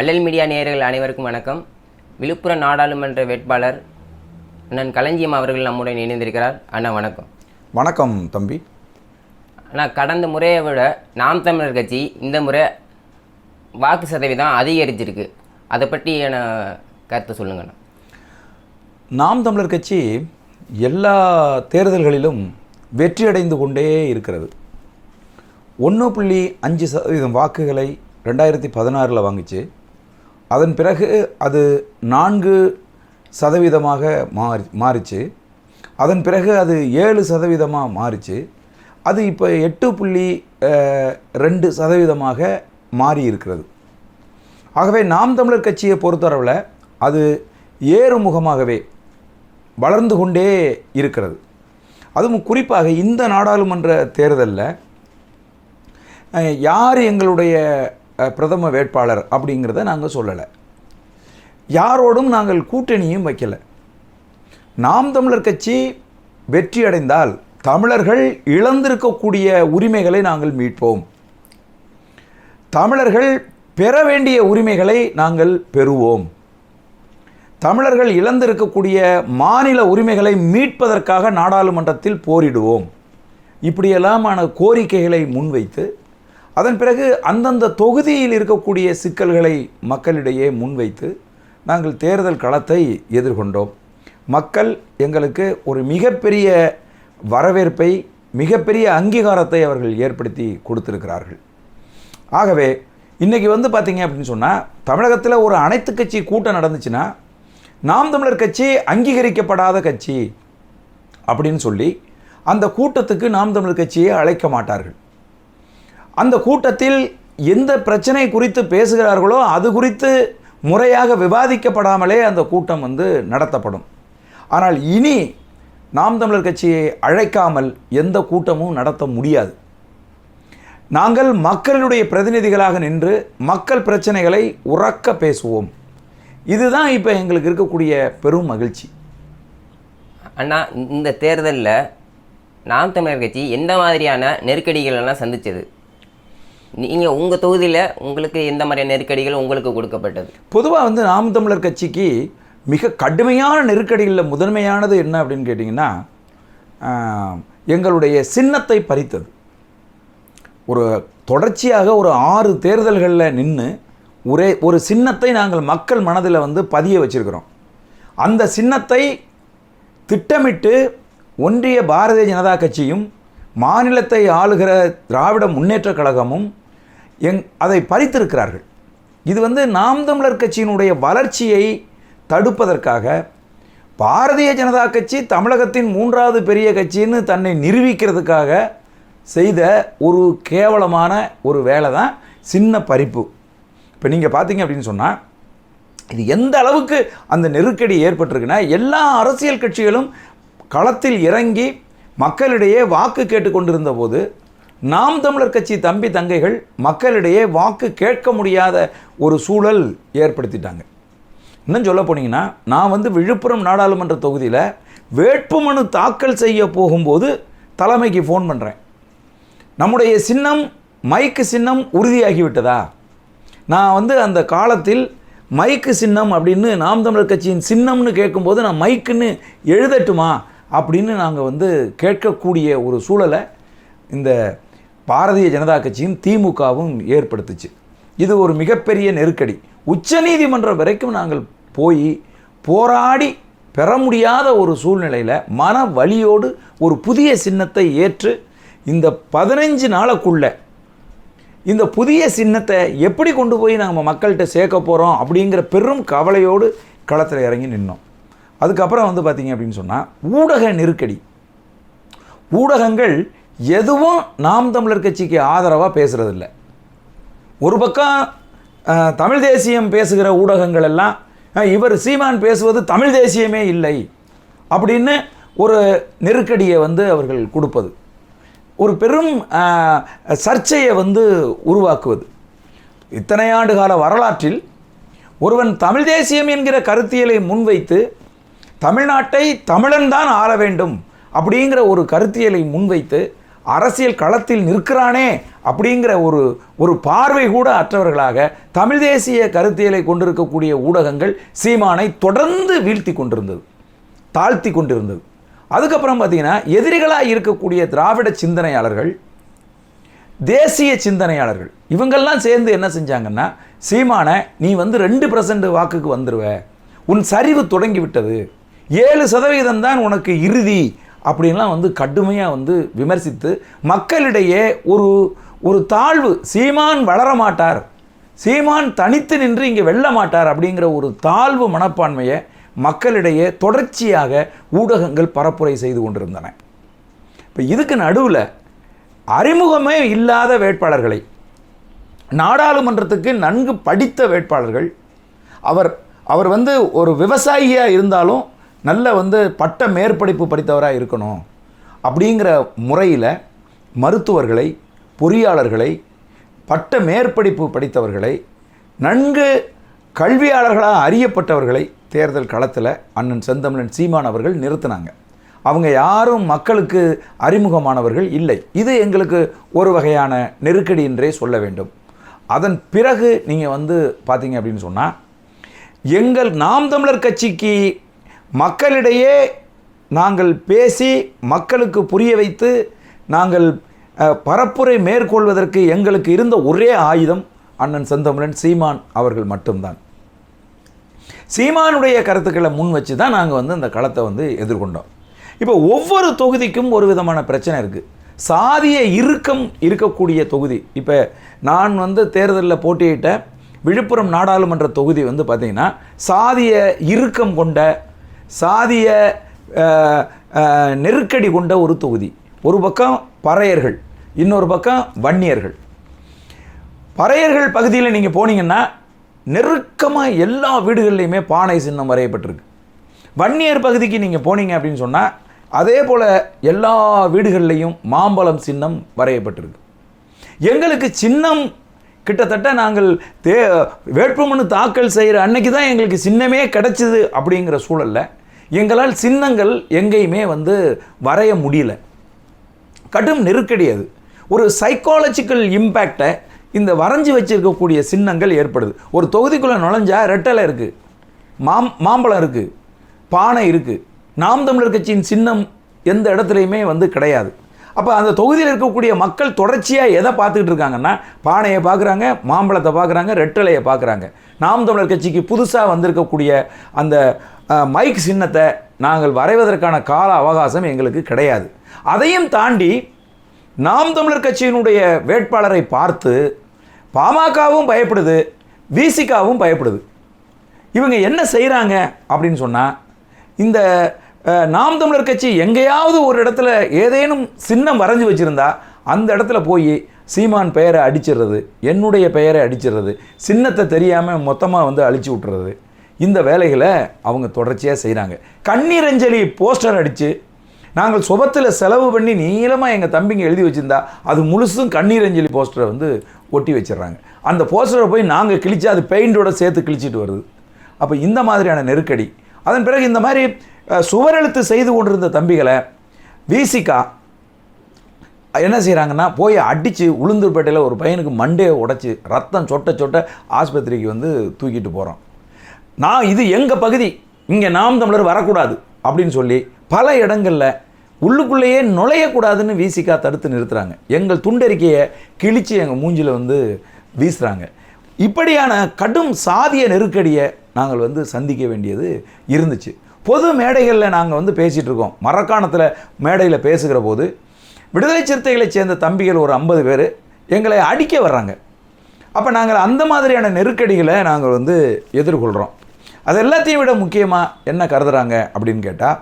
வள்ளல் மீடியா நேயர்கள் அனைவருக்கும் வணக்கம். விழுப்புரம் நாடாளுமன்ற வேட்பாளர் அண்ணன் களஞ்சியம் அவர்கள் நம்முடன் இணைந்திருக்கிறார். அண்ணா வணக்கம். வணக்கம் தம்பி. அண்ணா கடந்த முறையை விட நாம் தமிழர் கட்சி இந்த முறை வாக்கு சதவீதம் அதிகரிச்சிருக்கு. அதை பற்றி என்ன கருத்து சொல்லுங்கண்ணா நாம் தமிழர் கட்சி எல்லா தேர்தல்களிலும் வெற்றி அடைந்து கொண்டே இருக்கிறது. ஒன்று புள்ளி அஞ்சு சதவீதம் வாக்குகளை ரெண்டாயிரத்தி பதினாறில் வாங்குச்சு. அதன் பிறகு அது நான்கு சதவீதமாக மாறி மாறிச்சு. அதன் பிறகு அது ஏழு சதவீதமாக மாறிச்சு. அது இப்போ எட்டு புள்ளி ரெண்டு சதவீதமாக மாறி இருக்கிறது ஆகவே நாம் தமிழர் கட்சியை பொறுத்தளவில் அது ஏறுமுகமாகவே வளர்ந்து கொண்டே இருக்கிறது. அதுவும் குறிப்பாக இந்த நாடாளுமன்ற தேர்தலில் யார் எங்களுடைய பிரதம வேட்பாளர் அப்படிங்கிறத நாங்கள் சொல்லலை. யாரோடும் நாங்கள் கூட்டணியும் வைக்கலை. நாம் தமிழர் கட்சி வெற்றி அடைந்தால் தமிழர்கள் இழந்திருக்கக்கூடிய உரிமைகளை நாங்கள் மீட்போம். தமிழர்கள் பெற வேண்டிய உரிமைகளை நாங்கள் பெறுவோம். தமிழர்கள் இழந்திருக்கக்கூடிய மாநில உரிமைகளை மீட்பதற்காக நாடாளுமன்றத்தில் போரிடுவோம். இப்படியெல்லாமான கோரிக்கைகளை முன்வைத்து அதன் பிறகு அந்தந்த தொகுதியில் இருக்கக்கூடிய சிக்கல்களை மக்களிடையே முன்வைத்து நாங்கள் தேர்தல் களத்தை எதிர்கொண்டோம். மக்கள் எங்களுக்கு ஒரு மிகப்பெரிய வரவேற்பை மிகப்பெரிய அங்கீகாரத்தை அவர்கள் ஏற்படுத்தி கொடுத்திருக்கிறார்கள். ஆகவே இன்றைக்கி வந்து பார்த்தீங்க அப்படின்னு சொன்னால் தமிழகத்தில் ஒரு அனைத்து கட்சி கூட்டம் நடந்துச்சுன்னா நாம் தமிழர் கட்சி அங்கீகரிக்கப்படாத கட்சி அப்படின்னு சொல்லி அந்த கூட்டத்துக்கு நாம் தமிழர் கட்சியை அழைக்க மாட்டார்கள். அந்த கூட்டத்தில் எந்த பிரச்சனை குறித்து பேசுகிறார்களோ அது குறித்து முறையாக விவாதிக்கப்படாமலே அந்த கூட்டம் வந்து நடத்தப்படும். ஆனால் இனி நாம் தமிழர் கட்சியை அழைக்காமல் எந்த கூட்டமும் நடத்த முடியாது. நாங்கள் மக்களுடைய பிரதிநிதிகளாக நின்று மக்கள் பிரச்சனைகளை உறக்க பேசுவோம். இதுதான் இப்போ எங்களுக்கு இருக்கக்கூடிய பெரும் மகிழ்ச்சி. அண்ணா இந்த தேர்தலில் நாம் தமிழர் கட்சி எந்த மாதிரியான நெருக்கடிகள் எல்லாம் சந்தித்தது நீங்கள் உங்கள் தொகுதியில் உங்களுக்கு எந்த மாதிரியான நெருக்கடிகள் உங்களுக்கு கொடுக்கப்பட்டது? பொதுவாக வந்து நாம் தமிழர் கட்சிக்கு மிக கடுமையான நெருக்கடிகளில் முதன்மையானது என்ன அப்படின்னு கேட்டிங்கன்னா எங்களுடைய சின்னத்தை பறித்தது. ஒரு தொடர்ச்சியாக ஒரு ஆறு தேர்தல்களில் நின்று ஒரே ஒரு சின்னத்தை நாங்கள் மக்கள் மனதில் வந்து பதிய வச்சுருக்கிறோம். அந்த சின்னத்தை திட்டமிட்டு ஒன்றிய பாரதிய ஜனதா கட்சியும் மாநிலத்தை ஆளுகிற திராவிட முன்னேற்றக் கழகமும் எங் அதை பறித்திருக்கிறார்கள். இது வந்து நாம் தமிழர் கட்சியினுடைய வளர்ச்சியை தடுப்பதற்காக பாரதிய ஜனதா கட்சி தமிழகத்தின் மூன்றாவது பெரிய கட்சின்னு தன்னை நிரூபிக்கிறதுக்காக செய்த ஒரு கேவலமான ஒரு வேலை தான் சின்ன பறிப்பு. இப்போ நீங்கள் பார்த்தீங்க அப்படின்னு சொன்னால் இது எந்த அளவுக்கு அந்த நெருக்கடி ஏற்பட்டிருக்குன்னா எல்லா அரசியல் கட்சிகளும் களத்தில் இறங்கி மக்களிடையே வாக்கு கேட்டுக்கொண்டிருந்த போது நாம் தமிழர் கட்சி தம்பி தங்கைகள் மக்களிடையே வாக்கு கேட்க முடியாத ஒரு சூழல் ஏற்படுத்திட்டாங்க. இன்னும் சொல்ல போனீங்கன்னா நான் வந்து விழுப்புரம் நாடாளுமன்ற தொகுதியில் வேட்புமனு தாக்கல் செய்ய போகும்போது தலைமைக்கு ஃபோன் பண்ணுறேன் நம்முடைய சின்னம் மைக்கு சின்னம் உறுதியாகிவிட்டதா நான் வந்து அந்த காலத்தில் மைக்கு சின்னம் அப்படின்னு நாம் தமிழர் கட்சியின் சின்னம்னு கேட்கும்போது நான் மைக்குன்னு எழுதட்டுமா? அப்படின்னு நாங்கள் வந்து கேட்கக்கூடிய ஒரு சூழலை இந்த பாரதிய ஜனதா கட்சியும் திமுகவும் ஏற்படுத்துச்சு. இது ஒரு மிகப்பெரிய நெருக்கடி. உச்சநீதிமன்றம் வரைக்கும் நாங்கள் போய் போராடி பெற முடியாத ஒரு சூழ்நிலையில் மன வலியோடு ஒரு புதிய சின்னத்தை ஏற்று இந்த பதினஞ்சு நாளுக்குள்ள இந்த புதிய சின்னத்தை எப்படி கொண்டு போய் நம்ம மக்கள்கிட்ட சேர்க்க போகிறோம் அப்படிங்கிற பெரும் கவலையோடு களத்தில் இறங்கி நின்னோம். அதுக்கப்புறம் வந்து பார்த்தீங்க அப்படின்னு சொன்னால் ஊடக நெருக்கடி. ஊடகங்கள் எதுவும் நாம் தமிழர் கட்சிக்கு ஆதரவாக பேசுகிறதில்ல ஒரு பக்கம் தமிழ் தேசியம் பேசுகிற ஊடகங்கள் எல்லாம் இவர் சீமான் பேசுவது தமிழ் தேசியமே இல்லை அப்படின்னு ஒரு நெருக்கடியை வந்து அவர்கள் கொடுப்பது. ஒரு பெரும் சர்ச்சையை வந்து உருவாக்குவது. இத்தனை ஆண்டு கால வரலாற்றில் ஒருவன் தமிழ் தேசியம் என்கிற கருத்தியலை முன்வைத்து தமிழ்நாட்டை தமிழன் தான் ஆள வேண்டும் அப்படிங்கிற ஒரு கருத்தியலை முன்வைத்து அரசியல் களத்தில் நிற்கிறானே அப்படிங்கிற ஒரு ஒரு பார்வை கூட அற்றவர்களாக தமிழ் தேசிய கருத்தியலை கொண்டிருக்கக்கூடிய ஊடகங்கள் சீமானை தொடர்ந்து வீழ்த்தி கொண்டிருந்தது தாழ்த்தி கொண்டிருந்தது. அதுக்கப்புறம் பார்த்தீங்கன்னா எதிரிகளாக இருக்கக்கூடிய திராவிட சிந்தனையாளர்கள் தேசிய சிந்தனையாளர்கள் இவங்கெல்லாம் சேர்ந்து என்ன செஞ்சாங்கன்னா சீமானை நீ வந்து ரெண்டு பர்சன்ட் வாக்குக்கு வந்துடுவ உன் சரிவு தொடங்கி விட்டது ஏழு சதவீதம் தான் உனக்கு இறுதி. அப்படின்லாம் வந்து கடுமையாக வந்து விமர்சித்து மக்களிடையே ஒரு ஒரு தாழ்வு சீமான் வளர மாட்டார். சீமான் தனித்து நின்று இங்கே வெல்ல மாட்டார் அப்படிங்கிற ஒரு தாழ்வு மனப்பான்மையை மக்களிடையே தொடர்ச்சியாக ஊடகங்கள் பரப்புரை செய்து கொண்டிருந்தன. இப்போ இதுக்கு நடுவில் அறிமுகமே இல்லாத வேட்பாளர்களை நாடாளுமன்றத்துக்கு நன்கு படித்த வேட்பாளர்கள் அவர் அவர் வந்து ஒரு விவசாயியாக இருந்தாலும் நல்ல வந்து பட்ட மேற்படிப்பு படித்தவராக இருக்கணும் அப்படிங்கிற முறையில் மருத்துவர்களை பொறியாளர்களை பட்ட மேற்படிப்பு படித்தவர்களை நன்கு கல்வியாளர்களாக அறியப்பட்டவர்களை தேர்தல் களத்தில் அண்ணன் செந்தமிழன் சீமான் அவர்கள் நிறுத்தினாங்க. அவங்க யாரும் மக்களுக்கு அறிமுகமானவர்கள் இல்லை. இது எங்களுக்கு ஒரு வகையான நெருக்கடி என்றே சொல்ல வேண்டும். அதன் பிறகு நீங்கள் வந்து பார்த்தீங்க அப்படின்னு சொன்னால் எங்கள் நாம் தமிழர் கட்சிக்கு மக்களிடையே நாங்கள் பேசி மக்களுக்கு புரிய வைத்து நாங்கள் பரப்புரை மேற்கொள்வதற்கு எங்களுக்கு இருந்த ஒரே ஆயுதம் அண்ணன் செந்தமிழன் சீமான் அவர்கள் மட்டும்தான். சீமானுடைய கருத்துக்களை முன் வச்சு தான் நாங்கள் வந்து இந்த களத்தை வந்து எதிர்கொண்டோம். இப்போ ஒவ்வொரு தொகுதிக்கும் ஒரு விதமான பிரச்சனை இருக்குது சாதிய இறுக்கம் இருக்கக்கூடிய தொகுதி. இப்போ நான் வந்து தேர்தலில் போட்டியிட்ட விழுப்புரம் நாடாளுமன்ற தொகுதி வந்து பார்த்திங்கன்னா சாதிய இறுக்கம் கொண்ட சாதிய நெருக்கடி கொண்ட ஒரு தொகுதி. ஒரு பக்கம் பறையர்கள் இன்னொரு பக்கம் வன்னியர்கள். பறையர்கள் பகுதியில் நீங்கள் போனீங்கன்னா நெருக்கமாக எல்லா வீடுகள்லையுமே பானை சின்னம் வரையப்பட்டிருக்கு. வன்னியர் பகுதிக்கு நீங்கள் போனீங்க அப்படின்னு சொன்னால் அதே போல் எல்லா வீடுகள்லையும் மாம்பழம் சின்னம் வரையப்பட்டிருக்கு. எங்களுக்கு சின்னம் கிட்டத்தட்ட நாங்கள் தே வேட்புமனு தாக்கல் செய்கிற அன்னைக்கு தான் எங்களுக்கு சின்னமே கிடச்சிது அப்படிங்கிற சூழலில் எங்களால் சின்னங்கள் எங்கேயுமே வந்து வரைய முடியல. கடும் நெருக்கடி அது. ஒரு சைக்காலஜிக்கல் இம்பேக்டை இந்த வரைஞ்சி வச்சிருக்கக்கூடிய சின்னங்கள் ஏற்படுது. ஒரு தொகுதிக்குள்ளே நுழைஞ்சா ரெட்டலை இருக்குது மாம் மாம்பழம் இருக்குது பானை இருக்குது நாம் தமிழர் கட்சியின் சின்னம் எந்த இடத்துலையுமே வந்து கிடையாது. அப்போ அந்த தொகுதியில் இருக்கக்கூடிய மக்கள் தொடர்ச்சியாக எதை பார்த்துக்கிட்டு இருக்காங்கன்னா பானையை பார்க்குறாங்க மாம்பழத்தை பார்க்குறாங்க ரெட்டலையை பார்க்குறாங்க. நாம் தமிழர் கட்சிக்கு புதுசாக வந்திருக்கக்கூடிய அந்த மைக் சின்னத்தை நாங்கள் வரைவதற்கான கால அவகாசம் எங்களுக்கு கிடையாது. அதையும் தாண்டி நாம் தமிழர் கட்சியினுடைய வேட்பாளரை பார்த்து பாமகவும் பயப்படுது விசிகாவும் பயப்படுது. இவங்க என்ன செய்கிறாங்க அப்படின்னு சொன்னால் இந்த நாம் தமிழர் கட்சி எங்கேயாவது ஒரு இடத்துல ஏதேனும் சின்னம் வரைஞ்சி வச்சுருந்தா அந்த இடத்துல போய் சீமான் பெயரை அடிச்சிடுறது என்னுடைய பெயரை அடிச்சிடுறது சின்னத்தை தெரியாமல் மொத்தமாக வந்து அழிச்சு விட்டுறது. இந்த வேலைகளை அவங்க தொடர்ச்சியாக செய்கிறாங்க கண்ணீரஞ்சலி போஸ்டர் அடித்து நாங்கள் சுபத்தில் செலவு பண்ணி நீளமாக எங்கள் தம்பிங்க எழுதி வச்சுருந்தா அது முழுசும் கண்ணீரஞ்சலி போஸ்டரை வந்து ஒட்டி வச்சிடுறாங்க. அந்த போஸ்டரை போய் நாங்கள் கிழிச்சு அது பெயிண்டோட சேர்த்து கிழிச்சிட்டு வருது. அப்போ இந்த மாதிரியான நெருக்கடி. அதன் பிறகு இந்த மாதிரி சுவரெழுத்து செய்து கொண்டிருந்த தம்பிகளை விசிகா என்ன செய்கிறாங்கன்னா போய் அடித்து உளுந்தூர்பேட்டையில் ஒரு பையனுக்கு மண்டையை உடைச்சி ரத்தம் சொட்ட சொட்ட ஆஸ்பத்திரிக்கு வந்து தூக்கிட்டு போகிறோம் நான் இது எங்கள் பகுதி? இங்கே நாம் தமிழர் வரக்கூடாது அப்படின்னு சொல்லி பல இடங்களில் உள்ளுக்குள்ளேயே நுழையக்கூடாதுன்னு விசிகா தடுத்து நிறுத்துகிறாங்க எங்கள் துண்டறிக்கையை கிழித்து எங்கள் மூஞ்சில் வந்து வீசுகிறாங்க இப்படியான கடும் சாதிய நெருக்கடியை நாங்கள் வந்து சந்திக்க வேண்டியது இருந்துச்சு. பொது மேடைகளில் நாங்கள் வந்து பேசிகிட்டு இருக்கோம் மரக்காணத்தில் மேடையில் பேசுகிற போது விடுதலை சிறுத்தைகளைச் சேர்ந்த தம்பிகள் ஒரு ஐம்பது பேர் எங்களை அடிக்க வர்றாங்க. அப்போ நாங்கள் அந்த மாதிரியான நெருக்கடிகளை நாங்கள் வந்து எதிர்கொள்கிறோம் அது எல்லாத்தையும் விட முக்கியமாக என்ன கருதுகிறாங்க அப்படின்னு கேட்டால்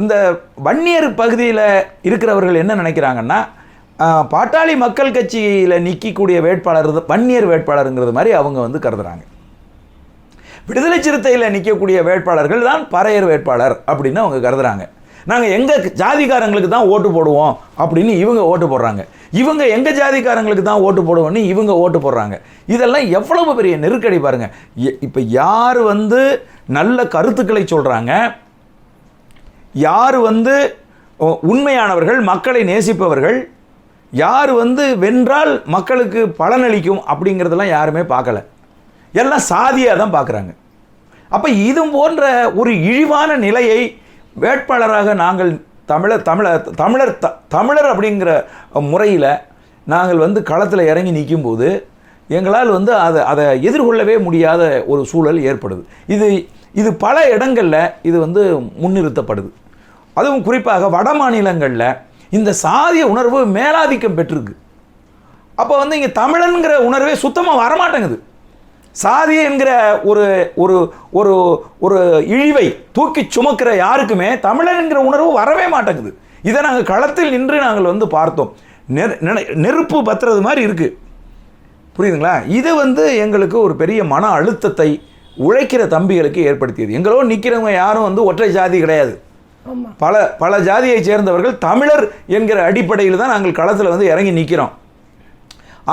அந்த வன்னியர் பகுதியில் இருக்கிறவர்கள் என்ன நினைக்கிறாங்கன்னா பாட்டாளி மக்கள் கட்சியில் நிற்கக்கூடிய வேட்பாளர் வன்னியர் வேட்பாளருங்கிறது மாதிரி அவங்க வந்து கருதுகிறாங்க விடுதலை சிறுத்தையில் நிற்கக்கூடிய வேட்பாளர்கள் தான் பறையர் வேட்பாளர் அப்படின்னு அவங்க கருதுறாங்க. நாங்கள் எங்கள் ஜாதிக்காரங்களுக்கு தான் ஓட்டு போடுவோம் அப்படின்னு இவங்க ஓட்டு போடுறாங்க. இவங்க எங்கள் ஜாதிக்காரங்களுக்கு தான் ஓட்டு போடுவோம்னு இவங்க ஓட்டு போடுறாங்க. இதெல்லாம் எவ்வளவு பெரிய நெருக்கடி பாருங்கள் இப்போ யார் வந்து நல்ல கருத்துக்களை சொல்கிறாங்க யார் வந்து உண்மையானவர்கள் மக்களை நேசிப்பவர்கள்? யார் வந்து வென்றால் மக்களுக்கு பலனளிக்கும் அப்படிங்கிறதெல்லாம் யாருமே பார்க்கல. எல்லாம் சாதியாக தான் பார்க்குறாங்க அப்போ இது போன்ற ஒரு இழிவான நிலையை வேட்பாளராக நாங்கள் தமிழர் தமிழர் தமிழர் த தமிழர் அப்படிங்கிற முறையில் நாங்கள் வந்து களத்தில் இறங்கி நிற்கும்போது எங்களால் வந்து அதை அதை எதிர்கொள்ளவே முடியாத ஒரு சூழல் ஏற்படுது. இது இது பல இடங்களில் இது வந்து முன்னிறுத்தப்படுது. அதுவும் குறிப்பாக வட மாநிலங்களில் இந்த சாதிய உணர்வு மேலாதிக்கம் பெற்றிருக்கு. அப்போ வந்து இங்கே தமிழன்கிற உணர்வே சுத்தமாக வரமாட்டேங்குது. சாதி என்கிற ஒரு ஒரு ஒரு ஒரு இழிவை தூக்கி சுமக்கிற யாருக்குமே தமிழன் என்கிற உணர்வு வரவே மாட்டேங்குது. இதை நாங்கள் களத்தில் நின்று நாங்கள் வந்து பார்த்தோம். நெருப்பு பத்துறது மாதிரி இருக்குது புரியுதுங்களா? இது வந்து எங்களுக்கு ஒரு பெரிய மன அழுத்தத்தை உழைக்கிற தம்பிகளுக்கு ஏற்படுத்தியது. எங்களோடு நிற்கிறவங்க யாரும் வந்து ஒற்றை ஜாதி கிடையாது. பல பல ஜாதியைச் சேர்ந்தவர்கள் தமிழர் என்கிற அடிப்படையில் தான் நாங்கள் களத்தில் வந்து இறங்கி நிற்கிறோம்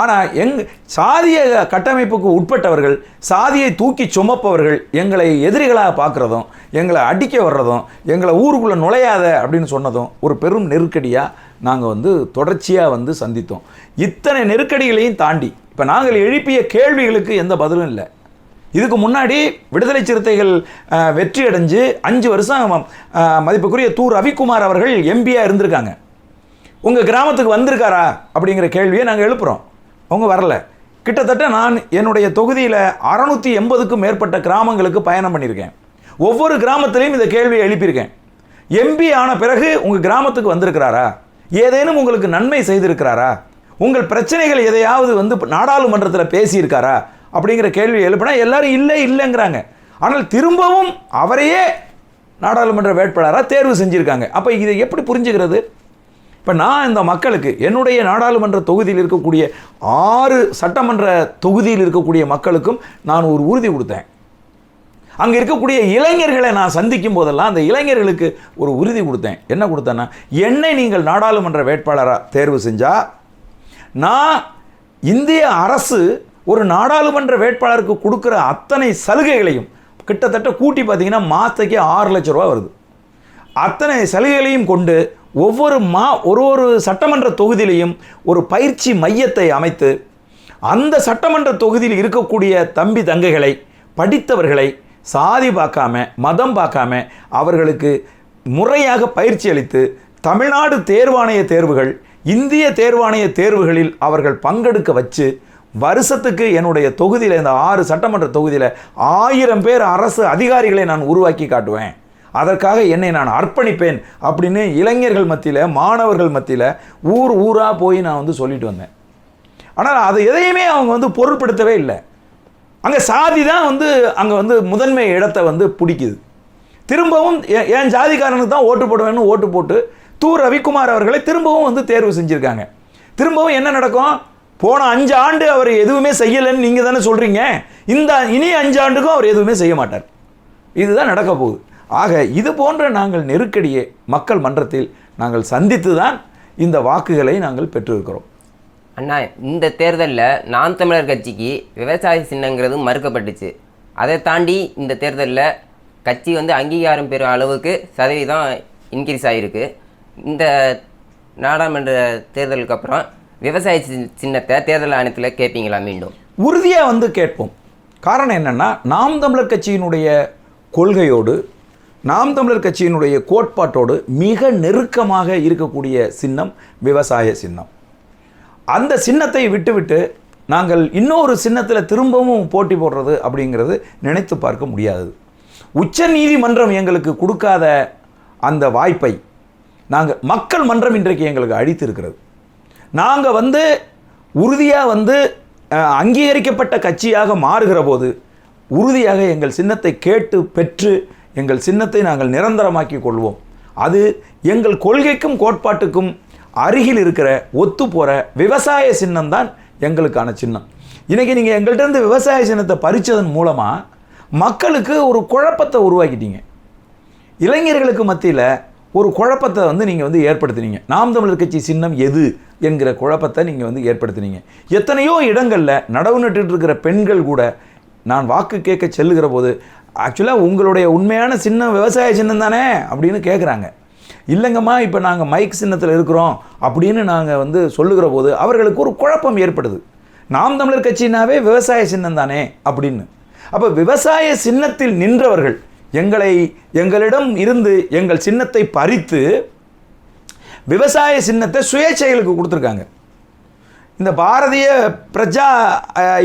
ஆனால் எங் சாதிய கட்டமைப்புக்கு உட்பட்டவர்கள் சாதியை தூக்கி சுமப்பவர்கள் எங்களை எதிரிகளாக பார்க்குறதும் எங்களை அடிக்க வர்றதும் எங்களை ஊருக்குள்ளே நுழையாத அப்படின்னு சொன்னதும் ஒரு பெரும் நெருக்கடியாக நாங்கள் வந்து தொடர்ச்சியாக வந்து சந்தித்தோம். இத்தனை நெருக்கடிகளையும் தாண்டி இப்போ நாங்கள் எழுப்பிய கேள்விகளுக்கு எந்த பதிலும் இல்லை. இதுக்கு முன்னாடி விடுதலை சிறுத்தைகள் வெற்றி அடைஞ்சு அஞ்சு வருஷம் மதிப்புக்குரிய தூ ரவிக்குமார் அவர்கள் எம்பியாக இருந்திருக்காங்க. உங்கள் கிராமத்துக்கு வந்திருக்காரா அப்படிங்கிற கேள்வியை நாங்கள் எழுப்புகிறோம் அவங்க வரல. கிட்டத்தட்ட நான் என்னுடைய தொகுதியில் அறநூற்றி எண்பதுக்கும் மேற்பட்ட கிராமங்களுக்கு பயணம் பண்ணியிருக்கேன். ஒவ்வொரு கிராமத்திலையும் இந்த கேள்வியை எழுப்பியிருக்கேன். எம்பி ஆன பிறகு உங்கள் கிராமத்துக்கு வந்திருக்கிறாரா? ஏதேனும் உங்களுக்கு நன்மை செய்திருக்கிறாரா? உங்கள் பிரச்சனைகள் எதையாவது வந்து நாடாளுமன்றத்தில் பேசியிருக்காரா? அப்படிங்கிற கேள்வி எழுப்பினா எல்லாரும் இல்லை இல்லைங்கிறாங்க. ஆனால் திரும்பவும் அவரையே நாடாளுமன்ற வேட்பாளராக தேர்வு செஞ்சுருக்காங்க. அப்போ இதை எப்படி புரிஞ்சுக்கிறது? இப்போ நான் இந்த மக்களுக்கு என்னுடைய நாடாளுமன்ற தொகுதியில் இருக்கக்கூடிய ஆறு சட்டமன்ற தொகுதியில் இருக்கக்கூடிய மக்களுக்கும் நான் ஒரு உறுதி கொடுத்தேன். அங்கே இருக்கக்கூடிய இளைஞர்களை நான் சந்திக்கும் போதெல்லாம் அந்த இளைஞர்களுக்கு ஒரு உறுதி கொடுத்தேன். என்ன கொடுத்தேன்னா என்னை நீங்கள் நாடாளுமன்ற வேட்பாளராக தேர்வு செஞ்சால் நான் இந்திய அரசு ஒரு நாடாளுமன்ற வேட்பாளருக்கு கொடுக்குற அத்தனை சலுகைகளையும் கிட்டத்தட்ட கூட்டி பார்த்தீங்கன்னா மாதத்துக்கு ஆறு லட்ச ரூபா வருது. அத்தனை சலுகைகளையும் கொண்டு ஒவ்வொரு மா ஒரு ஒரு சட்டமன்ற தொகுதியிலையும் ஒரு பயிற்சி மையத்தை அமைத்து அந்த சட்டமன்ற தொகுதியில் இருக்கக்கூடிய தம்பி தங்கைகளை படித்தவர்களை சாதி பார்க்காம மதம் பார்க்காம அவர்களுக்கு முறையாக பயிற்சி அளித்து தமிழ்நாடு தேர்வாணைய தேர்வுகள் இந்திய தேர்வாணைய தேர்வுகளில் அவர்கள் பங்கெடுக்க வச்சு வருஷத்துக்கு என்னுடைய தொகுதியில் இந்த ஆறு சட்டமன்ற தொகுதியில் ஆயிரம் பேர் அரசு அதிகாரிகளை நான் உருவாக்கி காட்டுவேன். அதற்காக என்னை நான் அர்ப்பணிப்பேன் அப்படின்னு இளைஞர்கள் மத்தியில் மாணவர்கள் மத்தியில் ஊர் ஊராக போய் நான் வந்து சொல்லிட்டு வந்தேன். ஆனால் அது எதையுமே அவங்க வந்து பொருட்படுத்தவே இல்லை. அங்கே சாதி தான் வந்து அங்கே வந்து முதன்மை இடத்தை வந்து பிடிக்குது. திரும்பவும் எ- என் ஜாதிக்காரனுக்கு தான் ஓட்டு போடுவேன்னு ஓட்டு போட்டு தூ ரவிக்குமார் அவர்களை திரும்பவும் வந்து தேர்வு செஞ்சுருக்காங்க. திரும்பவும் என்ன நடக்கும்? போன அஞ்சு ஆண்டு அவர் எதுவுமே செய்யலைன்னு நீங்கள் தானே சொல்கிறீங்க இந்த இனி அஞ்சு ஆண்டுக்கும் அவர் எதுவுமே செய்ய மாட்டார். இதுதான் நடக்க போகுது. ஆக இது போன்ற நாங்கள் நெருக்கடியை மக்கள் மன்றத்தில் நாங்கள் சந்தித்து தான் இந்த வாக்குகளை நாங்கள் பெற்றிருக்கிறோம். அண்ணா இந்த தேர்தலில் நாம் தமிழர் கட்சிக்கு விவசாய சின்னங்கிறது மறுக்கப்பட்டுச்சு. அதை தாண்டி இந்த தேர்தலில் கட்சி வந்து அங்கீகாரம் பெறும் அளவுக்கு சதவீதம் இன்க்ரீஸ் ஆகிருக்கு இந்த நாடாளுமன்ற தேர்தலுக்கு அப்புறம் விவசாய சின்- சின்னத்தை தேர்தல் ஆணையத்தில் கேட்பீங்களா மீண்டும்? உறுதியாக வந்து கேட்போம். காரணம் என்னென்னா நாம் தமிழர் கட்சியினுடைய கொள்கையோடு நாம் தமிழர் கட்சியினுடைய கோட்பாட்டோடு மிக நெருக்கமாக இருக்கக்கூடிய சின்னம் விவசாய சின்னம். அந்த சின்னத்தை விட்டுவிட்டு நாங்கள் இன்னொரு சின்னத்தில் திரும்பவும் போட்டி போடுறது அப்படிங்கிறது நினைத்து பார்க்க முடியாது. உச்ச நீதிமன்றம் எங்களுக்கு கொடுக்காத அந்த வாய்ப்பை நாங்கள் மக்கள் மன்றம் இன்றைக்கு எங்களுக்கு அழித்திருக்கிறது நாங்கள் வந்து உறுதியாக வந்து அங்கீகரிக்கப்பட்ட கட்சியாக மாறுகிற போது உறுதியாக எங்கள் சின்னத்தை கேட்டு பெற்று எங்கள் சின்னத்தை நாங்கள் நிரந்தரமாக்கி கொள்வோம். அது எங்கள் கொள்கைக்கும் கோட்பாட்டுக்கும் அருகில் இருக்கிற ஒத்து போகிற விவசாய சின்னம் தான் எங்களுக்கான சின்னம். இன்றைக்கி நீங்கள் எங்கள்கிட்ட இருந்து விவசாய சின்னத்தை பறிச்சதன் மூலமாக மக்களுக்கு ஒரு குழப்பத்தை உருவாக்கிட்டீங்க. இளைஞர்களுக்கு மத்தியில் ஒரு குழப்பத்தை வந்து நீங்கள் வந்து ஏற்படுத்துனீங்க. நாம் தமிழர் கட்சி சின்னம் எது என்கிற குழப்பத்தை நீங்கள் வந்து ஏற்படுத்துனீங்க. எத்தனையோ இடங்களில் நடவு நட்டுட்டு இருக்கிற பெண்கள் கூட நான் வாக்கு கேட்க செல்லுகிற போது ஆக்சுவலாக உங்களுடைய உண்மையான சின்னம் விவசாய சின்னம் தானே? அப்படின்னு கேட்குறாங்க இல்லைங்கம்மா இப்போ நாங்கள் மைக் சின்னத்தில் இருக்கிறோம் அப்படின்னு நாங்கள் வந்து சொல்லுகிற போது அவர்களுக்கு ஒரு குழப்பம் ஏற்படுது. நாம் தமிழர் கட்சினாவே விவசாய சின்னம் தானே? அப்படின்னு. அப்போ விவசாய சின்னத்தில் நின்றவர்கள் எங்களை எங்களிடம் இருந்து எங்கள் சின்னத்தை பறித்து விவசாய சின்னத்தை சுயேட்சைகளுக்கு கொடுத்துருக்காங்க. இந்த பாரதிய பிரஜா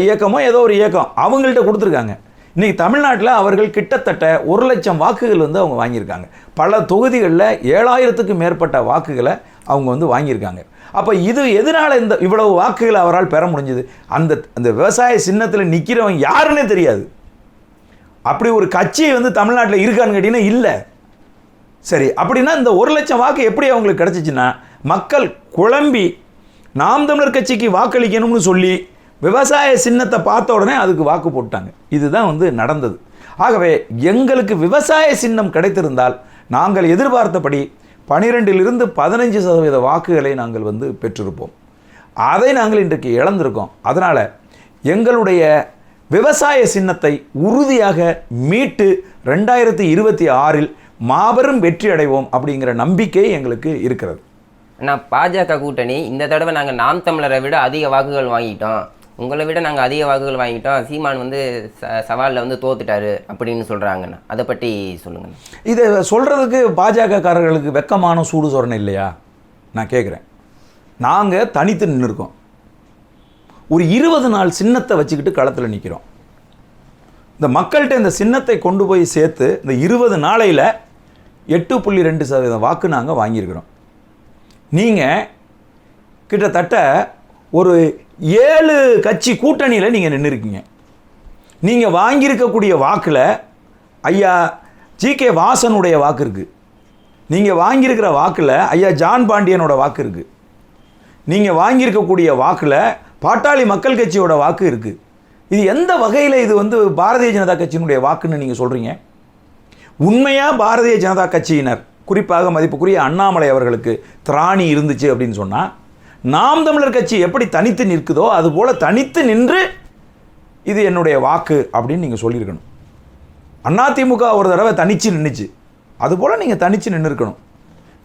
இயக்கமோ ஏதோ ஒரு இயக்கம் அவங்கள்ட்ட கொடுத்துருக்காங்க. இன்றைக்கி தமிழ்நாட்டில் அவர்கள் கிட்டத்தட்ட ஒரு லட்சம் வாக்குகள் வந்து அவங்க வாங்கியிருக்காங்க. பல தொகுதிகளில் ஏழாயிரத்துக்கும் மேற்பட்ட வாக்குகளை அவங்க வந்து வாங்கியிருக்காங்க. அப்போ இது எதனால் இந்த இவ்வளவு வாக்குகளை அவரால் பெற முடிஞ்சது? அந்த அந்த விவசாய சின்னத்தில் நிற்கிறவன் யாருன்னே தெரியாது. அப்படி ஒரு கட்சி வந்து தமிழ்நாட்டில் இருக்கான்னு கேட்டிங்கன்னா இல்லை. சரி அப்படின்னா இந்த ஒரு லட்சம் வாக்கு எப்படி அவங்களுக்கு கிடச்சிச்சின்னா மக்கள் குழம்பி நாம் தமிழர் கட்சிக்கு வாக்களிக்கணும்னு சொல்லி விவசாய சின்னத்தை பார்த்த உடனே அதுக்கு வாக்கு போட்டாங்க இதுதான் வந்து நடந்தது. ஆகவே எங்களுக்கு விவசாய சின்னம் கிடைத்திருந்தால் நாங்கள் எதிர்பார்த்தபடி பனிரெண்டிலிருந்து பதினஞ்சு சதவீத வாக்குகளை நாங்கள் வந்து பெற்றிருப்போம். அதை நாங்கள் இன்றைக்கு இழந்திருக்கோம். அதனால் எங்களுடைய விவசாய சின்னத்தை உறுதியாக மீட்டு ரெண்டாயிரத்தி இருபத்தி ஆறில் மாபெரும் வெற்றி அடைவோம் அப்படிங்கிற நம்பிக்கை எங்களுக்கு இருக்கிறது. ஆனால் பாஜக கூட்டணி இந்த தடவை நாங்கள் நாம் தமிழரை விட அதிக வாக்குகள் வாங்கிட்டோம். உங்களை விட நாங்கள் அதிக வாக்குகள் வாங்கிட்டோம். சீமான் வந்து ச சவாலில் வந்து தோத்துட்டாரு அப்படின்னு சொல்கிறாங்கண்ணா அதை பற்றி சொல்லுங்கண்ணா. இதை சொல்கிறதுக்கு பாஜகக்காரர்களுக்கு வெக்கமான சூடு சொரணை இல்லையா? நான் கேட்குறேன் நாங்கள் தனித்து நின்றுருக்கோம் ஒரு இருபது நாள் சின்னத்தை வச்சுக்கிட்டு களத்தில் நிற்கிறோம் இந்த மக்கள்கிட்ட இந்த சின்னத்தை கொண்டு போய் சேர்த்து இந்த இருபது நாளையில் எட்டு புள்ளி ரெண்டு சதவீதம் வாக்கு நாங்கள் வாங்கியிருக்கிறோம். நீங்கள் கிட்டத்தட்ட ஒரு ஏழு கட்சி கூட்டணியில் நீங்கள் நின்று இருக்கீங்க நீங்கள் வாங்கியிருக்கக்கூடிய வாக்கில் ஐயா ஜி கே வாசனுடைய வாக்கு இருக்குது நீங்கள் வாங்கியிருக்கிற வாக்கில் ஐயா ஜான் பாண்டியனோட வாக்கு இருக்குது நீங்கள் வாங்கியிருக்கக்கூடிய வாக்கில் பாட்டாளி மக்கள் கட்சியோட வாக்கு இருக்குது இது எந்த வகையில் இது வந்து பாரதிய ஜனதா கட்சியினுடைய வாக்குன்னு நீங்கள் சொல்கிறீங்க உண்மையாக பாரதிய ஜனதா கட்சியினர் குறிப்பாக மதிப்புக்குரிய அண்ணாமலை அவர்களுக்கு திராணி இருந்துச்சு அப்படின்னு சொன்னால் நாம் தமிழர் கட்சி எப்படி தனித்து நிற்குதோ அதுபோல் தனித்து நின்று இது என்னுடைய வாக்கு அப்படின்னு நீங்கள் சொல்லியிருக்கணும். அதிமுக ஒரு தடவை தனித்து நின்றுச்சு அதுபோல் நீங்கள் தனித்து நின்றுருக்கணும்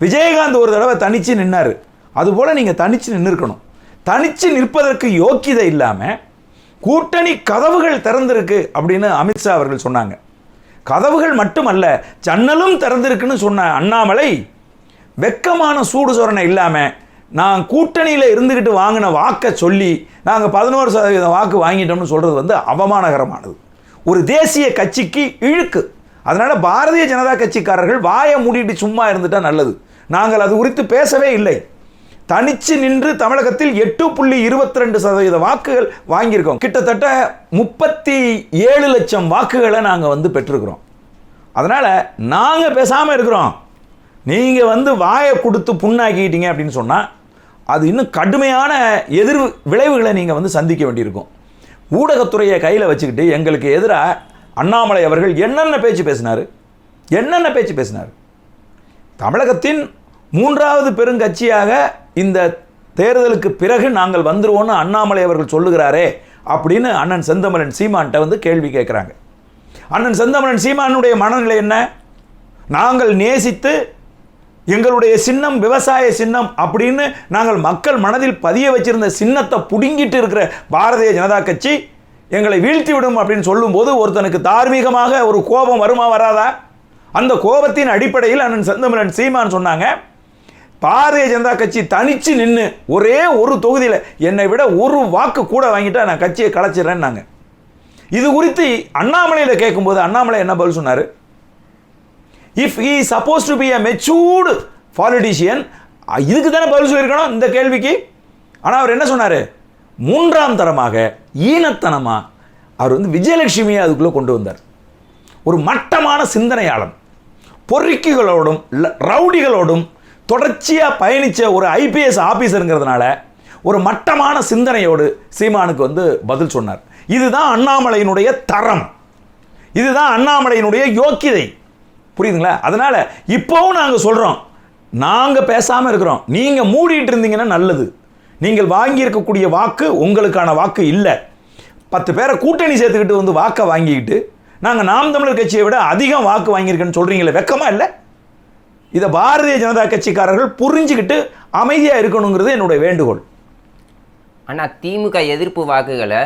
விஜயகாந்த் ஒரு தடவை தனித்து நின்னார். அதுபோல் நீங்கள் தனித்து நின்றுருக்கணும் தனித்து தனிச்சு நிற்பதற்கு யோக்கியதை இல்லாமல் கூட்டணி கதவுகள் திறந்திருக்கு அப்படின்னு அமித்ஷா அவர்கள் சொன்னாங்க. கதவுகள் மட்டுமல்ல ஜன்னலும் திறந்திருக்குன்னு சொன்ன அண்ணாமலை வெக்கமான சூடு சொரணை இல்லாமல் நான் கூட்டணியில் இருந்துக்கிட்டு வாங்கின வாக்கை சொல்லி நாங்கள் பதினோரு சதவீதம் வாக்கு வாங்கிட்டோம்னு சொல்கிறது வந்து அவமானகரமானது. ஒரு தேசிய கட்சிக்கு இழுக்கு. அதனால் பாரதிய ஜனதா கட்சிக்காரர்கள் வாயை மூடிட்டு சும்மா இருந்துட்டால் நல்லது. நாங்கள் அது குறித்து பேசவே இல்லை. தனிச்சு நின்று தமிழகத்தில் எட்டு புள்ளி இருபத்தி ரெண்டு சதவீத வாக்குகள் வாங்கியிருக்கோம். கிட்டத்தட்ட முப்பத்தி ஏழு லட்சம் வாக்குகளை நாங்கள் வந்து பெற்றிருக்கிறோம். அதனால் நாங்கள் பேசாமல் இருக்கிறோம். நீங்கள் வந்து வாயை கொடுத்து புண்ணாக்கிட்டீங்க அப்படின்னு சொன்னால் அது இன்னும் கடுமையான எதிர் விளைவுகளை நீங்கள் வந்து சந்திக்க வேண்டியிருக்கும். ஊடகத்துறையை கையில் வச்சுக்கிட்டு எங்களுக்கு எதிராக அண்ணாமலை அவர்கள் என்னென்ன பேச்சு பேசினார்? என்னென்ன பேச்சு பேசினார்? தமிழகத்தின் மூன்றாவது பெருங்கட்சியாக இந்த தேர்தலுக்கு பிறகு நாங்கள் வந்துடுவோன்னு அண்ணாமலை அவர்கள் சொல்லுகிறாரே அப்படின்னு அண்ணன் செந்தமலன் சீமான்கிட்ட வந்து கேள்வி கேட்குறாங்க. அண்ணன் செந்தமலன் சீமானுடைய மனநிலை என்ன? நாங்கள் நேசித்து எங்களுடைய சின்னம் விவசாய சின்னம் அப்படின்னு நாங்கள் மக்கள் மனதில் பதிய வச்சிருந்த சின்னத்தை புடுங்கிட்டு இருக்கிற பாரதிய ஜனதா கட்சி எங்களை வீழ்த்தி விடும் அப்படின்னு சொல்லும்போது ஒருத்தனுக்கு தார்மீகமாக ஒரு கோபம் வருமா வராதா? அந்த கோபத்தின் அடிப்படையில் அண்ணன் செந்தமிழன் சீமான் சொன்னாங்க பாரதிய ஜனதா கட்சி தனிச்சு நின்று ஒரே ஒரு தொகுதியில் என்னை விட ஒரு வாக்கு கூட வாங்கிட்டா நான் கட்சியை கலைச்சிடுறேன்னாங்க. இது குறித்து அண்ணாமலையில் கேட்கும்போது அண்ணாமலை என்ன பதில் சொன்னார்? If he suppose to be a matured politician இதுக்கு தானே பதில் சொல்லியிருக்கணும் இந்த கேள்விக்கு? ஆனால் அவர் என்ன சொன்னார்? மூன்றாம் தரமாக ஈனத்தனமாக அவர் வந்து விஜயலட்சுமியை அதுக்குள்ளே கொண்டு வந்தார். ஒரு மட்டமான சிந்தனையாளன். பொறுக்கிகளோடும் ரவுடிகளோடும் தொடர்ச்சியாக பயணித்த ஒரு ஐபிஎஸ் ஆஃபீஸருங்கிறதுனால ஒரு மட்டமான சிந்தனையோடு சீமானுக்கு வந்து பதில் சொன்னார். இதுதான் அண்ணாமலையினுடைய தரம். இதுதான் அண்ணாமலையினுடைய யோக்கியதை. புரியுதுங்களா? அதனால் இப்போவும் நாங்கள் சொல்கிறோம் நாங்கள் பேசாமல் இருக்கிறோம். நீங்கள் மூடிட்டு இருந்தீங்கன்னா நல்லது. நீங்கள் வாங்கியிருக்கக்கூடிய வாக்கு உங்களுக்கான வாக்கு இல்லை. பத்து பேரை கூட்டணி சேர்த்துக்கிட்டு வந்து வாக்கை வாங்கிக்கிட்டு நாங்கள் நாம் தமிழர் கட்சியை விட அதிகம் வாக்கு வாங்கியிருக்கேன்னு சொல்கிறீங்களே வெக்கமாக இல்லை? இதை பாரதிய ஜனதா கட்சிக்காரர்கள் புரிஞ்சுக்கிட்டு அமைதியாக இருக்கணுங்கிறது என்னுடைய வேண்டுகோள். ஆனால் திமுக எதிர்ப்பு வாக்குகளை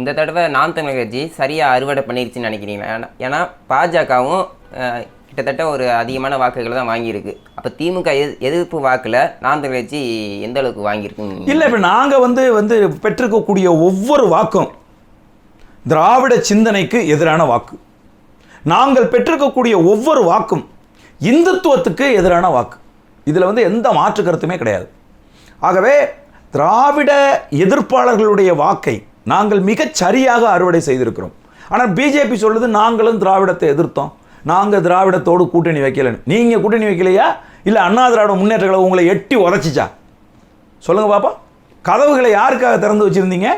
இந்த தடவை நாம் தமிழர் கட்சி சரியாக அறுவடை பண்ணிருச்சுன்னு நினைக்கிறீங்களா? ஏன்னா பாஜகவும் கிட்டத்தட்ட ஒரு அதிகமான வாக்குகளை தான் வாங்கியிருக்கு. அப்போ திமுக எதிர்ப்பு வாக்கில் நாம் கட்சி எந்த அளவுக்கு வாங்கியிருக்கு இல்லை இப்போ நாங்கள் வந்து வந்து பெற்றிருக்கக்கூடிய ஒவ்வொரு வாக்கும் திராவிட சிந்தனைக்கு எதிரான வாக்கு. நாங்கள் பெற்றிருக்கக்கூடிய ஒவ்வொரு வாக்கும் இந்துத்துவத்துக்கு எதிரான வாக்கு. இதில் வந்து எந்த மாற்று கருத்துமே கிடையாது. ஆகவே திராவிட எதிர்ப்பாளர்களுடைய வாக்கை நாங்கள் மிகச் சரியாக அறுவடை செய்திருக்கிறோம். ஆனால் பிஜேபி சொல்லுது நாங்களும் திராவிடத்தை எதிர்த்தோம். நாங்கள் திராவிடத்தோடு கூட்டணி வைக்கலன்னு. நீங்கள் கூட்டணி வைக்கலையா? இல்லை அண்ணா திராவிட முன்னேற்ற கழகம் உங்களை எட்டி உதச்சிச்சா? சொல்லுங்கள் பாப்பா. கதவுகளை யாருக்காக திறந்து வச்சிருந்தீங்க?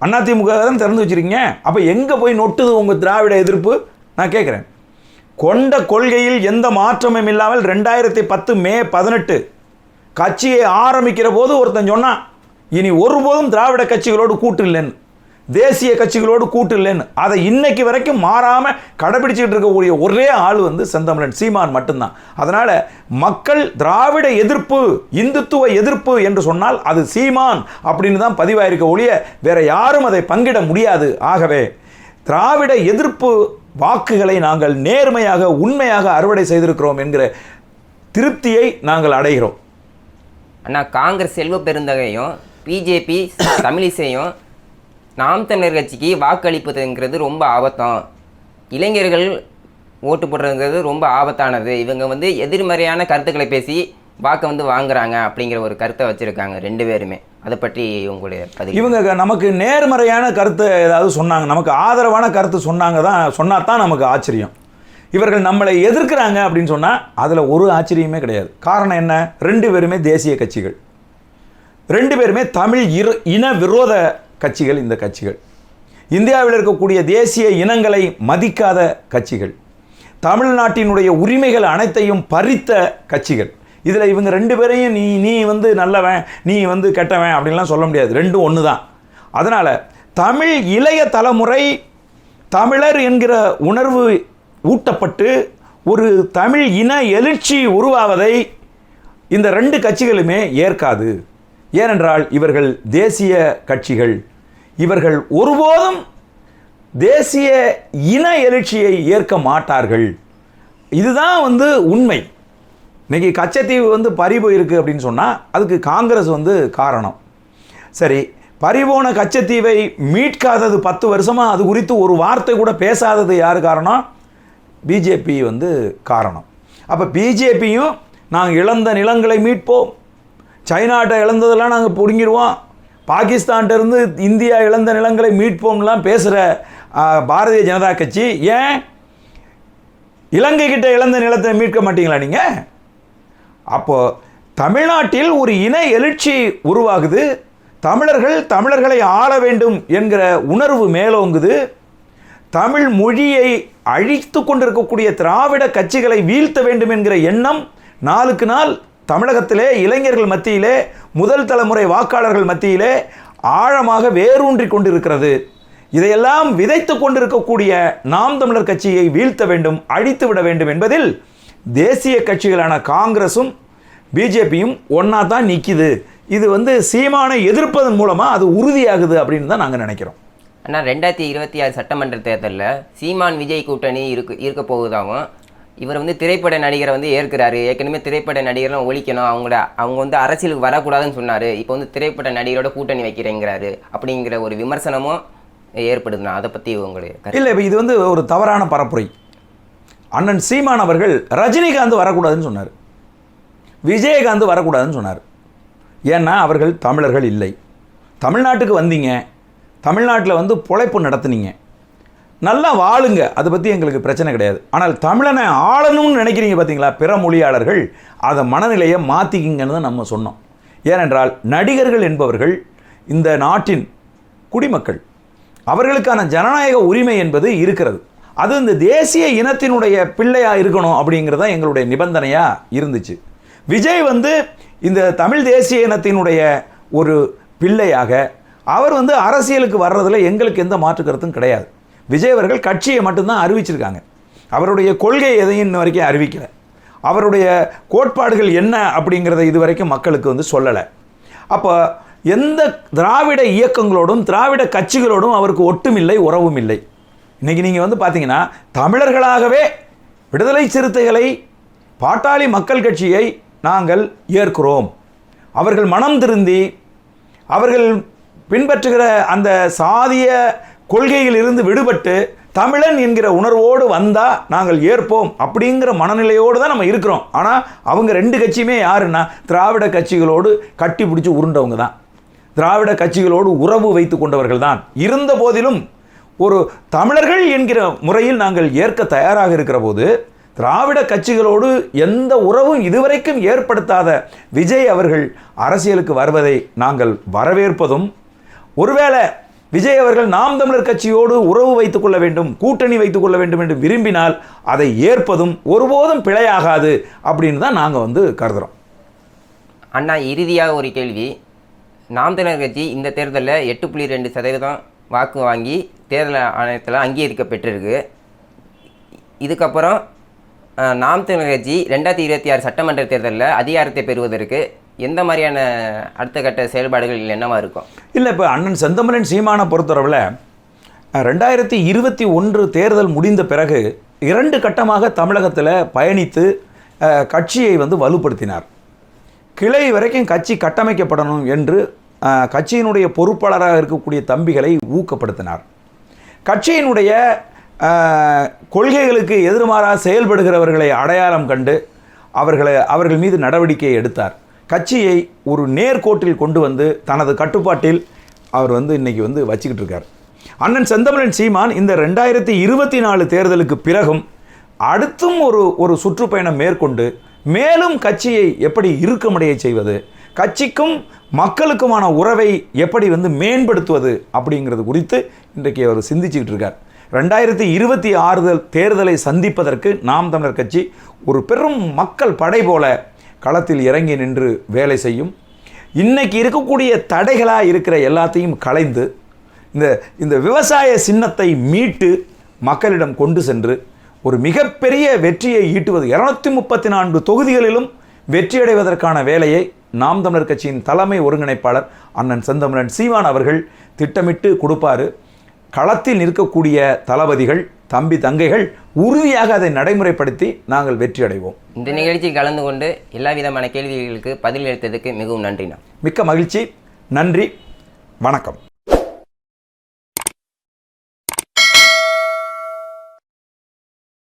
அதிமுக தான் திறந்து வச்சிருக்கீங்க. அப்போ எங்கே போய் நொட்டுது உங்கள் திராவிட எதிர்ப்பு? நான் கேட்குறேன் கொண்ட கொள்கையில் எந்த மாற்றமும் இல்லாமல் ரெண்டாயிரத்தி பத்து மே பதினெட்டு கட்சியை ஆரம்பிக்கிற போது ஒருத்தன் சொன்னான் இனி ஒருபோதும் திராவிட கட்சிகளோடு கூட்டு இல்லைன்னு. தேசிய கட்சிகளோடு கூட்டு இல்லைன்னு. அதை இன்னைக்கு வரைக்கும் மாறாமல் கடைபிடிச்சிட்டு இருக்கக்கூடிய ஒரே ஆள் வந்து செந்தமிழன். சீமான் மட்டும்தான். அதனால் மக்கள் திராவிட எதிர்ப்பு இந்துத்துவ எதிர்ப்பு என்று சொன்னால் அது சீமான் அப்படின்னு தான் பதிவாயிருக்க ஒழிய வேற யாரும் அதை பங்கிட முடியாது. ஆகவே திராவிட எதிர்ப்பு வாக்குகளை நாங்கள் நேர்மையாக உண்மையாக அறுவடை செய்திருக்கிறோம் என்கிற திருப்தியை நாங்கள் அடைகிறோம். ஆனால் காங்கிரஸ் செல்வ பெருந்தகையும் பிஜேபி தமிழிசையும் நாம் தமிழர் கட்சிக்கு வாக்களிப்பதுங்கிறது ரொம்ப ஆபத்தம் இளைஞர்கள் ஓட்டு போடுறதுங்கிறது ரொம்ப ஆபத்தானது. இவங்க வந்து எதிர்மறையான கருத்துக்களை பேசி வாக்கை வந்து வாங்குறாங்க அப்படிங்கிற ஒரு கருத்தை வச்சுருக்காங்க ரெண்டு பேருமே. அதை பற்றி உங்களுடைய பதிவு இவங்க நமக்கு நேர்மறையான கருத்து ஏதாவது சொன்னாங்க நமக்கு ஆதரவான கருத்து சொன்னாங்க தான் சொன்னா தான் நமக்கு ஆச்சரியம். இவர்கள் நம்மளை எதிர்க்கிறாங்க அப்படின்னு சொன்னால் அதில் ஒரு ஆச்சரியமே கிடையாது. காரணம் என்ன? ரெண்டு பேருமே தேசிய கட்சிகள். ரெண்டு பேருமே தமிழ் இரு இன விரோத கட்சிகள் இந்த கட்சிகள். இந்தியாவில் இருக்கக்கூடிய தேசிய இனங்களை மதிக்காத கட்சிகள். தமிழ்நாட்டினுடைய உரிமைகள் அனைத்தையும் பறித்த கட்சிகள். இதில் இவங்க ரெண்டு பேரையும் நீ நீ வந்து நல்லவன் நீ வந்து கெட்டவன் அப்படின்லாம் சொல்ல முடியாது. ரெண்டும் ஒன்று தான் அதனால் தமிழ் இளைய தலைமுறை தமிழர் என்கிற உணர்வு ஊட்டப்பட்டு ஒரு தமிழ் இன எழுச்சி உருவாவதை இந்த ரெண்டு கட்சிகளுமே ஏற்காது. ஏனென்றால் இவர்கள் தேசிய கட்சிகள். இவர்கள் ஒருபோதும் தேசிய இன எழுச்சியை ஏற்க மாட்டார்கள். இதுதான் வந்து உண்மை. இன்னைக்கு கச்சத்தீவு வந்து பறி போயிருக்கு அப்படின்னு சொன்னால் அதுக்கு காங்கிரஸ் வந்து காரணம். சரி பறிபோன கச்சத்தீவை மீட்காதது பத்து வருஷமாக அது குறித்து ஒரு வார்த்தை கூட பேசாதது யார் காரணம்? பிஜேபி வந்து காரணம். அப்போ பிஜேபியும் நாங்கள் இழந்த நிலங்களை மீட்போம். சைனாட்டை இழந்ததெல்லாம் நாங்கள் பிடுங்கிடுவோம். பாகிஸ்தான்கிட்டருந்து இந்தியா இழந்த நிலங்களை மீட்போம்லாம் பேசுகிற பாரதிய ஜனதா கட்சி ஏன் இலங்கை கிட்ட இழந்த நிலத்தை மீட்க மாட்டீங்களா நீங்கள் அப்போது தமிழ்நாட்டில் ஒரு இன எழுச்சி உருவாகுது. தமிழர்கள் தமிழர்களை ஆள வேண்டும் என்கிற உணர்வு மேலோங்குது. தமிழ் மொழியை அழித்து கொண்டிருக்கக்கூடிய திராவிட கட்சிகளை வீழ்த்த வேண்டும் என்கிற எண்ணம் நாளுக்கு நாள் தமிழகத்திலே இளைஞர்கள் மத்தியிலே முதல் தலைமுறை வாக்காளர்கள் மத்தியிலே ஆழமாக வேரூன்றி கொண்டிருக்கிறது. இதையெல்லாம் விதைத்து கொண்டிருக்கக்கூடிய நாம் தமிழர் கட்சியை வீழ்த்த வேண்டும் அழித்து விட வேண்டும் என்பதில் தேசிய கட்சிகளான காங்கிரஸும் பிஜேபியும் ஒன்றா தான் நிற்கிது இது வந்து சீமானை எதிர்ப்பதன் மூலமாக அது உறுதியாகுது அப்படின்னு தான் நாங்கள் நினைக்கிறோம். ஆனால் ரெண்டாயிரத்தி இருபத்தி ஆறு சட்டமன்ற தேர்தலில் சீமான் விஜய் கூட்டணி இருக்கு இருக்க போகுதாகவும் இவர் வந்து திரைப்பட நடிகரை வந்து ஏற்கிறாரு. ஏற்கனவே திரைப்பட நடிகர்லாம் ஒழிக்கணும். அவங்கள அவங்க வந்து அரசியலுக்கு வரக்கூடாதுன்னு சொன்னார். இப்போ வந்து திரைப்பட நடிகரோட கூட்டணி வைக்கிறேங்கிறாரு. அப்படிங்கிற ஒரு விமர்சனமும் ஏற்படுதுண்ணா. அதை பற்றி உங்களுக்கு இல்லை இப்போ இது வந்து ஒரு தவறான பரப்புரை. அண்ணன் சீமான் அவர்கள் ரஜினிகாந்த் வரக்கூடாதுன்னு சொன்னார். விஜயகாந்த் வரக்கூடாதுன்னு சொன்னார். ஏன்னா அவர்கள் தமிழர்கள் இல்லை. தமிழ்நாட்டுக்கு வந்தீங்க. தமிழ்நாட்டில் வந்து பொழைப்பு நடத்துனீங்க. நல்லா வாழுங்க. அதை பற்றி எங்களுக்கு பிரச்சனை கிடையாது. ஆனால் தமிழனை ஆளணும்னு நினைக்கிறீங்க பார்த்தீங்களா பிற மொழியாளர்கள் அதை மனநிலையை மாற்றிக்கிங்கன்னு தான் நம்ம சொன்னோம். ஏனென்றால் நடிகர்கள் என்பவர்கள் இந்த நாட்டின் குடிமக்கள். அவர்களுக்கான ஜனநாயக உரிமை என்பது இருக்கிறது. அது இந்த தேசிய இனத்தினுடைய பிள்ளையாக இருக்கணும் அப்படிங்கிறது தான் எங்களுடைய நிபந்தனையாக இருந்துச்சு. விஜய் வந்து இந்த தமிழ் தேசிய இனத்தினுடைய ஒரு பிள்ளையாக அவர் வந்து அரசியலுக்கு வர்றதில் எங்களுக்கு எந்த மாற்று கருத்தும் கிடையாது. விஜய் அவர்கள் கட்சியை மட்டும்தான் அறிவிச்சிருக்காங்க. அவருடைய கொள்கை எதையும் இன்ன வரைக்கும் அறிவிக்கலை. அவருடைய கோட்பாடுகள் என்ன அப்படிங்கிறத இதுவரைக்கும் மக்களுக்கு வந்து சொல்லலை. அப்போ எந்த திராவிட இயக்கங்களோடும் திராவிட கட்சிகளோடும் அவருக்கு ஒட்டுமில்லை உறவும் இல்லை. இன்றைக்கி நீங்கள் வந்து பார்த்தீங்கன்னா தமிழர்களாகவே விடுதலை சிறுத்தைகளை பாட்டாளி மக்கள் கட்சியை நாங்கள் ஏற்கிறோம். அவர்கள் மனம் திருந்தி அவர்கள் பின்பற்றுகிற அந்த சாதிய கொள்கையில் இருந்து விடுபட்டு தமிழன் என்கிற உணர்வோடு வந்தால் நாங்கள் ஏற்போம் அப்படிங்கிற மனநிலையோடு தான் நம்ம இருக்கிறோம். ஆனால் அவங்க ரெண்டு கட்சியுமே யாருன்னா திராவிட கட்சிகளோடு கட்டி பிடிச்சி உருண்டவங்க தான். திராவிட கட்சிகளோடு உறவு வைத்து கொண்டவர்கள் தான். இருந்த போதிலும் ஒரு தமிழர்கள் என்கிற முறையில் நாங்கள் ஏற்க தயாராக இருக்கிற போது திராவிட கட்சிகளோடு எந்த உறவும் இதுவரைக்கும் ஏற்படுத்தாத விஜய் அவர்கள் அரசியலுக்கு வருவதை நாங்கள் வரவேற்பதும் ஒருவேளை விஜய் அவர்கள் நாம் தமிழர் கட்சியோடு உறவு வைத்துக் கொள்ள வேண்டும் கூட்டணி வைத்துக் கொள்ள வேண்டும் என்று விரும்பினால் அதை ஏற்பதும் ஒருபோதும் பிழையாகாது அப்படின்னு தான் நாங்கள் வந்து கருதுகிறோம் அண்ணா இறுதியாக ஒரு கேள்வி. நாம் தமிழர் கட்சி இந்த தேர்தலில் எட்டு புள்ளி ரெண்டு சதவீதம் வாக்கு வாங்கி தேர்தல் ஆணையத்தில் அங்கீகரிக்க பெற்றிருக்கு. இதுக்கப்புறம் நாம் தமிழர் கட்சி ரெண்டாயிரத்தி இருபத்தி ஆறு சட்டமன்ற தேர்தலில் அதிகாரத்தை பெறுவதற்கு எந்த மாதிரியான அடுத்த கட்ட செயல்பாடுகள் என்னவா இருக்கும்? இல்லை இப்போ அண்ணன் செந்தமரன் சீமான பொறுத்தளவில் ரெண்டாயிரத்தி இருபத்தி ஒன்று தேர்தல் முடிந்த பிறகு இரண்டு கட்டமாக தமிழகத்தில் பயணித்து கட்சியை வந்து வலுப்படுத்தினார். கிளை வரைக்கும் கட்சி கட்டமைக்கப்படணும் என்று கட்சியினுடைய பொறுப்பாளராக இருக்கக்கூடிய தம்பிகளை ஊக்கப்படுத்தினார். கட்சியினுடைய கொள்கைகளுக்கு எதிர்மாறாக செயல்படுகிறவர்களை அடையாளம் கண்டு அவர்களை அவர்கள் மீது நடவடிக்கை எடுத்தார். கட்சியை ஒரு நேர்கோட்டில் கொண்டு வந்து தனது கட்டுப்பாட்டில் அவர் வந்து இன்னைக்கு வந்து வச்சுக்கிட்டு இருக்கார். அண்ணன் செந்தமிழன் சீமான் இந்த ரெண்டாயிரத்தி இருபத்தி நாலு தேர்தலுக்கு பிறகும் அடுத்தும் ஒரு ஒரு சுற்றுப்பயணம் மேற்கொண்டு மேலும் கட்சியை எப்படி இறுக்கமடைய செய்வது கட்சிக்கும் மக்களுக்குமான உறவை எப்படி வந்து மேம்படுத்துவது அப்படிங்கிறது குறித்து இன்றைக்கு அவர் சிந்திச்சுக்கிட்டு இருக்கார். ரெண்டாயிரத்தி இருபத்தி ஆறுதல் தேர்தலை சந்திப்பதற்கு நாம் தமிழர் கட்சி ஒரு பெரும் மக்கள் படை போல களத்தில் இறங்கி நின்று வேலை செய்யும். இன்றைக்கி இருக்கக்கூடிய தடைகளாக இருக்கிற எல்லாத்தையும் களைந்து இந்த இந்த விவசாய சின்னத்தை மீட்டு மக்களிடம் கொண்டு சென்று ஒரு மிகப்பெரிய வெற்றியை ஈட்டுவது. இரநூத்தி முப்பத்தி நான்கு தொகுதிகளிலும் வெற்றியடைவதற்கான வேலையை நாம் தமிழர் கட்சியின் தலைமை ஒருங்கிணைப்பாளர் அண்ணன் செந்தமிழன் சீவான் அவர்கள் திட்டமிட்டு கொடுப்பாரு. களத்தில் நிற்கக்கூடிய தளபதிகள் தம்பி தங்கைகள் உறுதியாக அதை நடைமுறைப்படுத்தி நாங்கள் வெற்றி அடைவோம். இந்த நிகழ்ச்சியில் கலந்து கொண்டு எல்லா விதமான கேள்விகளுக்கு பதில் அளித்ததுக்கு மிகவும் நன்றிண்ணா மிக்க மகிழ்ச்சி. நன்றி. வணக்கம்.